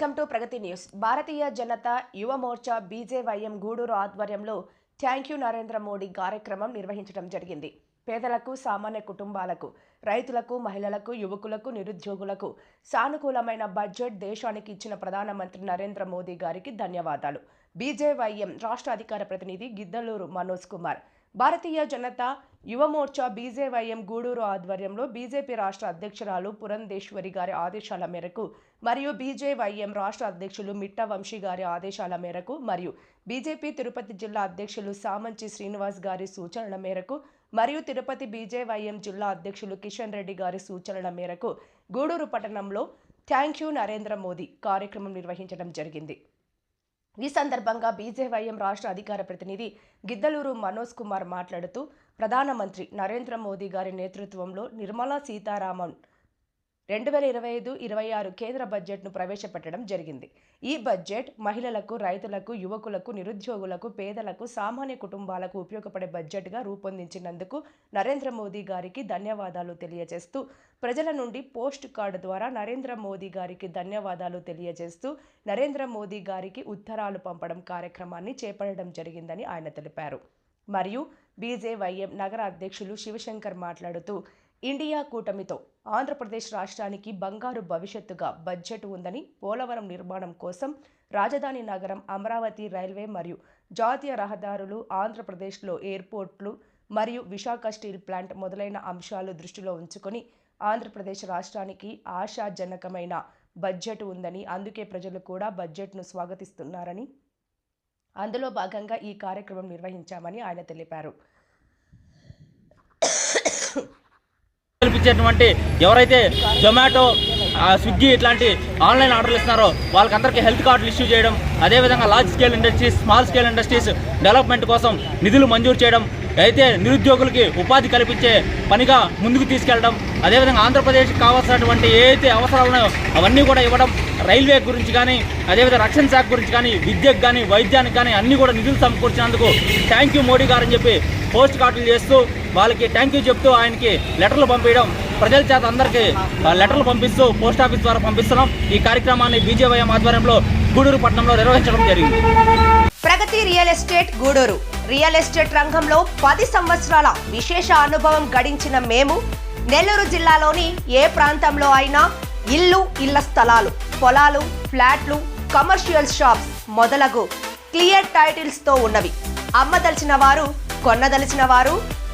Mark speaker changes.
Speaker 1: Welcome to Pragati news. Bharatiya Janata Yuva Morcha BJYM Gudur ఆధ్వర్యంలో thank you Narendra Modi కార్యక్రమం నిర్వహించడం జరిగింది. పేదలకు సామాన్య కుటుంబాలకు రైతులకు మహిళలకు యువకులకు నిరుద్యోగులకు సానుకూలమైన బడ్జెట్ దేశానికి ఇచ్చిన ప్రధానమంత్రి నరేంద్ర మోదీ గారికి ధన్యవాదాలు. బీజేవైఎం రాష్ట్ర అధికార ప్రతినిధి గిద్దలూరు మనోజ్ కుమార్. భారతీయ జనతా యువమోర్చా బీజేవైఎం గూడూరు ఆధ్వర్యంలో బీజేపీ రాష్ట్ర అధ్యక్షురాలు పురంధేశ్వరి గారి ఆదేశాల మేరకు మరియు బీజేవైఎం రాష్ట్ర అధ్యక్షులు మిట్ట వంశీ గారి ఆదేశాల మేరకు మరియు బీజేపీ తిరుపతి జిల్లా అధ్యక్షులు సామంచి శ్రీనివాస్ గారి సూచనల మేరకు మరియు తిరుపతి బీజేవైఎం జిల్లా అధ్యక్షులు కిషన్ రెడ్డి గారి సూచనల మేరకు గూడూరు పట్టణంలో థ్యాంక్ యూ నరేంద్ర మోదీ కార్యక్రమం నిర్వహించడం జరిగింది. ఈ సందర్భంగా బీజేవైఎం రాష్ట్ర అధికార ప్రతినిధి గిద్దలూరు మనోజ్ కుమార్ మాట్లాడుతూ ప్రధానమంత్రి నరేంద్ర మోదీ గారి నేతృత్వంలో నిర్మలా సీతారామన్ రెండు వేల ఇరవై ఐదు ఇరవై ఆరు కేంద్ర బడ్జెట్ను ప్రవేశపెట్టడం జరిగింది. ఈ బడ్జెట్ మహిళలకు రైతులకు యువకులకు నిరుద్యోగులకు పేదలకు సామాన్య కుటుంబాలకు ఉపయోగపడే బడ్జెట్గా రూపొందించినందుకు నరేంద్ర మోదీ గారికి ధన్యవాదాలు తెలియజేస్తూ ప్రజల నుండి పోస్ట్ కార్డు ద్వారా నరేంద్ర మోదీ గారికి ధన్యవాదాలు తెలియజేస్తూ నరేంద్ర మోదీ గారికి ఉత్తరాలు పంపడం కార్యక్రమాన్ని చేపట్టడం జరిగిందని ఆయన తెలిపారు. మరియు బీజేవైఎం నగర అధ్యక్షులు శివశంకర్ మాట్లాడుతూ ఇండియా కూటమితో ఆంధ్రప్రదేశ్ రాష్ట్రానికి బంగారు భవిష్యత్తుగా బడ్జెట్ ఉందని పోలవరం నిర్మాణం కోసం రాజధాని నగరం అమరావతి రైల్వే మరియు జాతీయ రహదారులు ఆంధ్రప్రదేశ్లో ఎయిర్పోర్ట్లు మరియు విశాఖ స్టీల్ ప్లాంట్ మొదలైన అంశాలు దృష్టిలో ఉంచుకొని ఆంధ్రప్రదేశ్ రాష్ట్రానికి ఆశాజనకమైన బడ్జెట్ ఉందని అందుకే ప్రజలు కూడా బడ్జెట్ను స్వాగతిస్తున్నారని అందులో భాగంగా ఈ కార్యక్రమం నిర్వహించామని ఆయన తెలిపారు.
Speaker 2: కల్పించేటువంటి ఎవరైతే జొమాటో స్విగ్గీ ఇట్లాంటి ఆన్లైన్ ఆర్డర్లు ఇస్తున్నారో వాళ్ళకందరికీ హెల్త్ కార్డులు ఇష్యూ చేయడం అదేవిధంగా large scale industries small scale industries development కోసం నిధులు మంజూరు చేయడం అయితే నిరుద్యోగులకి ఉపాధి కల్పించే పనిగా ముందుకు తీసుకెళ్ళడం అదేవిధంగా ఆంధ్రప్రదేశ్కి కావాల్సినటువంటి ఏ అవసరాలను అవసరాలు ఉన్నాయో అవన్నీ కూడా ఇవ్వడం రైల్వే గురించి కానీ అదేవిధంగా రక్షణ శాఖ గురించి కానీ విద్యకు కానీ వైద్యానికి కానీ అన్నీ కూడా నిధులు సమకూర్చినందుకు థ్యాంక్ యూ మోడీ గారు అని చెప్పి పోస్ట్ కార్డులు చేస్తూ వాళ్ళకి థ్యాంక్ యూ చెప్తూ ఆయనకి లెటర్లు పంపించడం ప్రజల చేత అందరికీ లెటర్లు పంపిస్తూ పోస్ట్ ఆఫీస్ ద్వారా పంపిస్తున్నాం. ఈ కార్యక్రమాన్ని బీజేవైఎం ఆధ్వర్యంలో గూడూరు పట్టణంలో నిర్వహించడం జరిగింది.
Speaker 1: Pragati real estate Gudur. Real estate రంగంలో పది సంవత్సరాల విశేష అనుభవం గడించిన మేము నెల్లూరు జిల్లాలోని ఏ ప్రాంతంలో అయినా ఇల్లు ఇళ్ళ స్థలాలు పొలాలు ఫ్లాట్లు కమర్షియల్ షాప్స్ మొదలగు క్లియర్ టైటిల్స్తో ఉన్నవి. అమ్మదలిచిన వారు కొన్నదలిచిన వారు